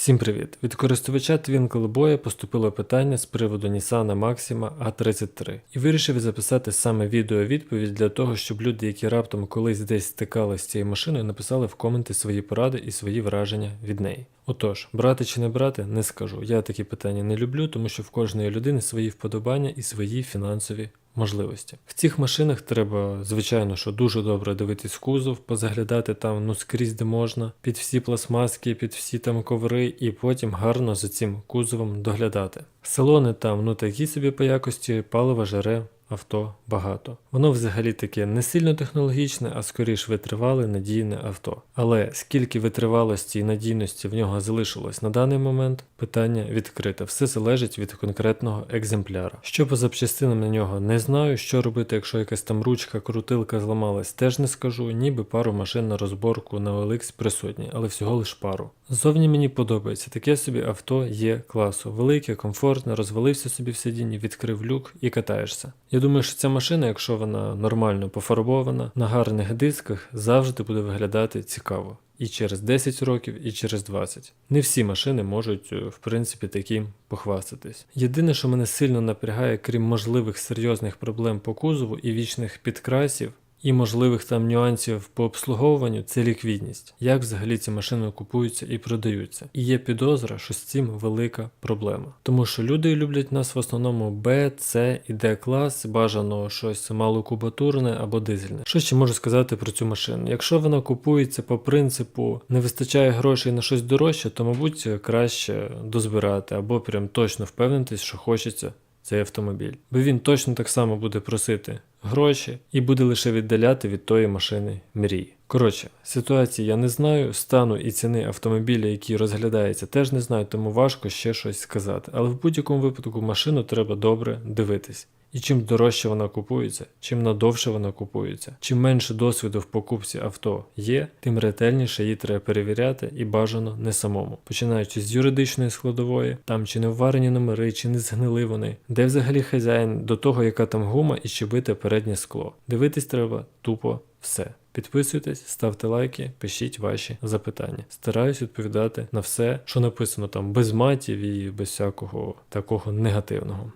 Всім привіт! Від користувача Twinkle Boy поступило питання з приводу Nissan Maxima A33 і вирішив записати саме відео відповідь для того, щоб люди, які раптом колись десь стикалися з цією машиною, написали в коменти свої поради і свої враження від неї. Отож, брати чи не брати, не скажу. Я такі питання не люблю, тому що в кожної людини свої вподобання і свої фінансові можливості. В цих машинах треба, звичайно, що дуже добре дивитись кузов, позаглядати там ну скрізь де можна, під всі пластмаски, під всі там коври, і потім гарно за цим кузовом доглядати. Салони там ну такі собі по якості, паливо жаре. Авто багато. Воно взагалі таке не сильно технологічне, а скоріш витривале, надійне авто. Але скільки витривалості і надійності в нього залишилось на даний момент, питання відкрите. Все залежить від конкретного екземпляра. Що по запчастинам на нього не знаю, що робити, якщо якась там ручка, крутилка зламалась, теж не скажу, ніби пару машин на розборку на OLX присутні, але всього лиш пару. Зовні мені подобається, таке собі авто є класу. Велике, комфортне, розвалився собі в сидінні, відкрив люк і катаєшся. Я думаю, що ця машина, якщо вона нормально пофарбована, на гарних дисках завжди буде виглядати цікаво. І через 10 років, і через 20. Не всі машини можуть, е, в принципі, таким похвастатись. Єдине, що мене сильно напрягає, крім можливих серйозних проблем по кузову і вічних підкрасів, і можливих там нюансів по обслуговуванню це ліквідність. Як взагалі ці машини купуються і продаються. І є підозра, що з цим велика проблема. Тому що люди люблять нас в основному Б, С і Д клас, бажано щось малокубатурне або дизельне. Що ще можу сказати про цю машину? Якщо вона купується по принципу не вистачає грошей на щось дорожче, то мабуть краще дозбирати або прям точно впевнитись, що хочеться цей автомобіль. Бо він точно так само буде просити гроші і буде лише віддаляти від тої машини мрії. Коротше, ситуації я не знаю, стану і ціни автомобіля, який розглядається, теж не знаю, тому важко ще щось сказати. Але в будь-якому випадку машину треба добре дивитись. І чим дорожче вона купується, чим надовше вона купується, чим менше досвіду в покупці авто є, тим ретельніше її треба перевіряти і бажано не самому. Починаючи з юридичної складової, там чи не вварені номери, чи не згнили вони, де взагалі хазяїн, до того, яка там гума і чи бите переднє скло. Дивитись треба тупо все. Підписуйтесь, ставте лайки, пишіть ваші запитання. Стараюсь відповідати на все, що написано там без матів і без всякого такого негативного.